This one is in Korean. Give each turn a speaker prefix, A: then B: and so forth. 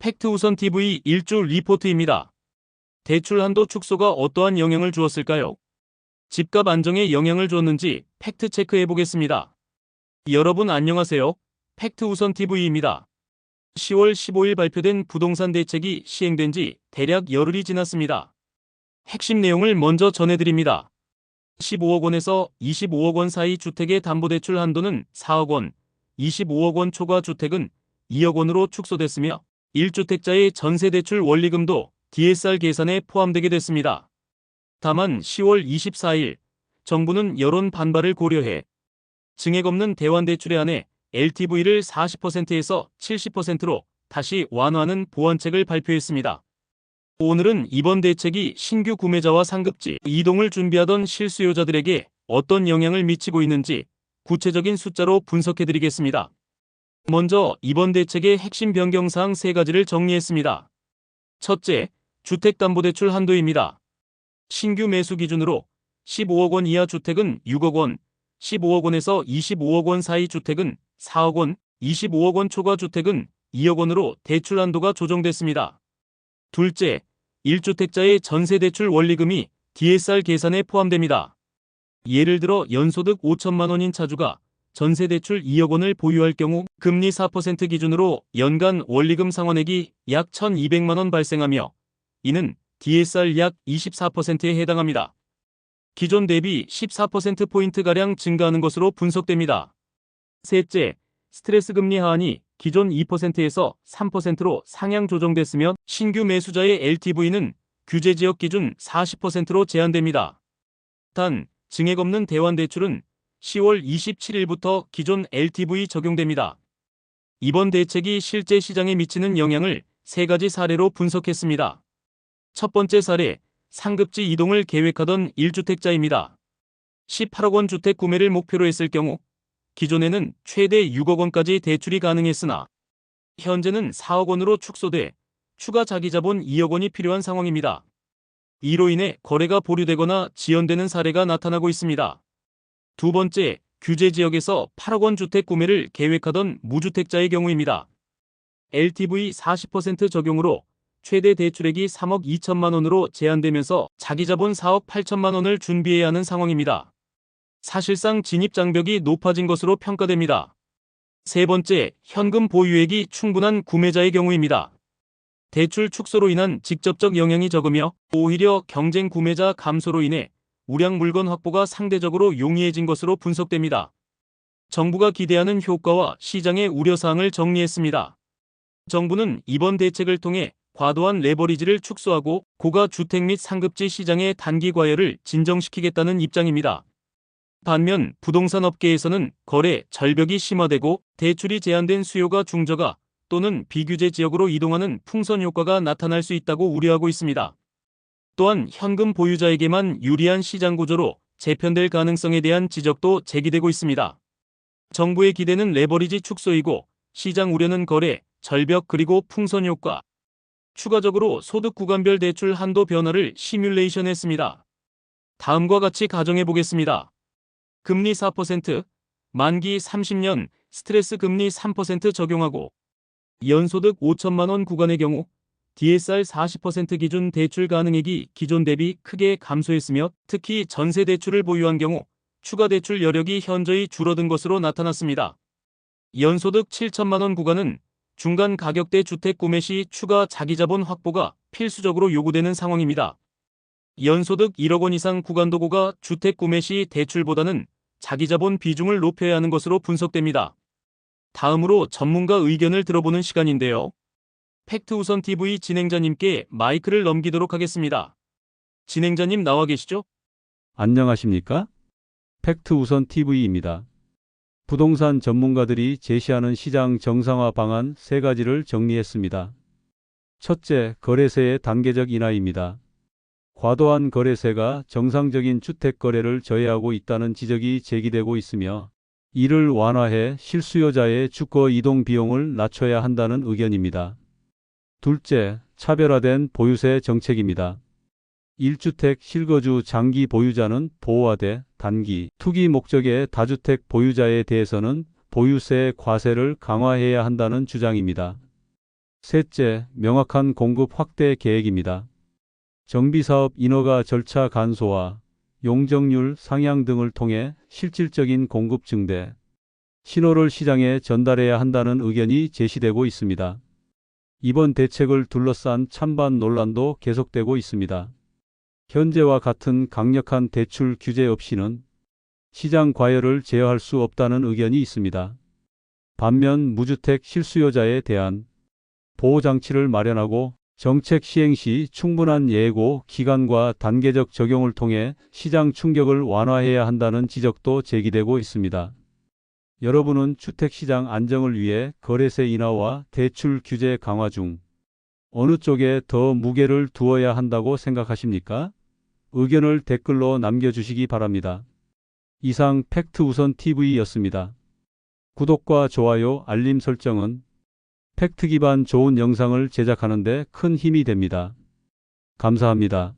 A: 팩트우선 TV 일주 리포트입니다. 대출 한도 축소가 어떠한 영향을 주었을까요? 집값 안정에 영향을 줬는지 팩트 체크해 보겠습니다. 여러분 안녕하세요. 팩트우선 TV입니다. 10월 15일 발표된 부동산 대책이 시행된 지 대략 열흘이 지났습니다. 핵심 내용을 먼저 전해드립니다. 15억 원에서 25억 원 사이 주택의 담보대출 한도는 4억 원, 25억 원 초과 주택은 2억 원으로 축소됐으며 1주택자의 전세대출 원리금도 DSR 계산에 포함되게 됐습니다. 다만 10월 24일 정부는 여론 반발을 고려해 증액 없는 대환대출에 한해 LTV를 40%에서 70%로 다시 완화하는 보완책을 발표했습니다. 오늘은 이번 대책이 신규 구매자와 상급지 이동을 준비하던 실수요자들에게 어떤 영향을 미치고 있는지 구체적인 숫자로 분석해 드리겠습니다. 먼저 이번 대책의 핵심 변경사항 세 가지를 정리했습니다. 첫째, 주택담보대출 한도입니다. 신규 매수 기준으로 15억 원 이하 주택은 6억 원, 15억 원에서 25억 원 사이 주택은 4억 원, 25억 원 초과 주택은 2억 원으로 대출 한도가 조정됐습니다. 둘째, 1주택자의 전세 대출 원리금이 DSR 계산에 포함됩니다. 예를 들어 연소득 5천만 원인 차주가 전세대출 2억 원을 보유할 경우 금리 4% 기준으로 연간 원리금 상환액이 약 1,200만 원 발생하며 이는 DSR 약 24%에 해당합니다. 기존 대비 14%포인트가량 증가하는 것으로 분석됩니다. 셋째, 스트레스 금리 하한이 기존 2%에서 3%로 상향 조정됐으며 신규 매수자의 LTV는 규제 지역 기준 40%로 제한됩니다. 단, 증액 없는 대환 대출은 10월 27일부터 기존 LTV 적용됩니다. 이번 대책이 실제 시장에 미치는 영향을 세 가지 사례로 분석했습니다. 첫 번째 사례, 상급지 이동을 계획하던 1주택자입니다. 18억 원 주택 구매를 목표로 했을 경우 기존에는 최대 6억 원까지 대출이 가능했으나 현재는 4억 원으로 축소돼 추가 자기자본 2억 원이 필요한 상황입니다. 이로 인해 거래가 보류되거나 지연되는 사례가 나타나고 있습니다. 두 번째, 규제 지역에서 8억 원 주택 구매를 계획하던 무주택자의 경우입니다. LTV 40% 적용으로 최대 대출액이 3억 2천만 원으로 제한되면서 자기 자본 4억 8천만 원을 준비해야 하는 상황입니다. 사실상 진입 장벽이 높아진 것으로 평가됩니다. 세 번째, 현금 보유액이 충분한 구매자의 경우입니다. 대출 축소로 인한 직접적 영향이 적으며 오히려 경쟁 구매자 감소로 인해 우량 물건 확보가 상대적으로 용이해진 것으로 분석됩니다. 정부가 기대하는 효과와 시장의 우려사항을 정리했습니다. 정부는 이번 대책을 통해 과도한 레버리지를 축소하고 고가 주택 및 상급지 시장의 단기 과열을 진정시키겠다는 입장입니다. 반면 부동산 업계에서는 거래 절벽이 심화되고 대출이 제한된 수요가 중저가 또는 비규제 지역으로 이동하는 풍선 효과가 나타날 수 있다고 우려하고 있습니다. 또한 현금 보유자에게만 유리한 시장 구조로 재편될 가능성에 대한 지적도 제기되고 있습니다. 정부의 기대는 레버리지 축소이고 시장 우려는 거래, 절벽 그리고 풍선 효과. 추가적으로 소득 구간별 대출 한도 변화를 시뮬레이션 했습니다. 다음과 같이 가정해 보겠습니다. 금리 4%, 만기 30년, 스트레스 금리 3% 적용하고 연소득 5천만 원 구간의 경우 DSR 40% 기준 대출 가능액이 기존 대비 크게 감소했으며 특히 전세 대출을 보유한 경우 추가 대출 여력이 현저히 줄어든 것으로 나타났습니다. 연소득 7천만 원 구간은 중간 가격대 주택 구매 시 추가 자기자본 확보가 필수적으로 요구되는 상황입니다. 연소득 1억 원 이상 구간도고가 주택 구매 시 대출보다는 자기자본 비중을 높여야 하는 것으로 분석됩니다. 다음으로 전문가 의견을 들어보는 시간인데요. 팩트우선 TV 진행자님께 마이크를 넘기도록 하겠습니다. 진행자님 나와 계시죠?
B: 안녕하십니까? 팩트 우선 TV입니다. 부동산 전문가들이 제시하는 시장 정상화 방안 세 가지를 정리했습니다. 첫째, 거래세의 단계적 인하입니다. 과도한 거래세가 정상적인 주택 거래를 저해하고 있다는 지적이 제기되고 있으며 이를 완화해 실수요자의 주거 이동 비용을 낮춰야 한다는 의견입니다. 둘째, 차별화된 보유세 정책입니다. 1주택 실거주 장기 보유자는 보호하되 단기 투기 목적의 다주택 보유자에 대해서는 보유세 과세를 강화해야 한다는 주장입니다. 셋째, 명확한 공급 확대 계획입니다. 정비사업 인허가 절차 간소화, 용적률 상향 등을 통해 실질적인 공급 증대, 신호를 시장에 전달해야 한다는 의견이 제시되고 있습니다. 이번 대책을 둘러싼 찬반 논란도 계속되고 있습니다. 현재와 같은 강력한 대출 규제 없이는 시장 과열을 제어할 수 없다는 의견이 있습니다. 반면 무주택 실수요자에 대한 보호장치를 마련하고 정책 시행 시 충분한 예고 기간과 단계적 적용을 통해 시장 충격을 완화해야 한다는 지적도 제기되고 있습니다. 여러분은 주택시장 안정을 위해 거래세 인하와 대출 규제 강화 중 어느 쪽에 더 무게를 두어야 한다고 생각하십니까? 의견을 댓글로 남겨주시기 바랍니다. 이상 팩트 우선 TV였습니다. 구독과 좋아요, 알림 설정은 팩트 기반 좋은 영상을 제작하는 데 큰 힘이 됩니다. 감사합니다.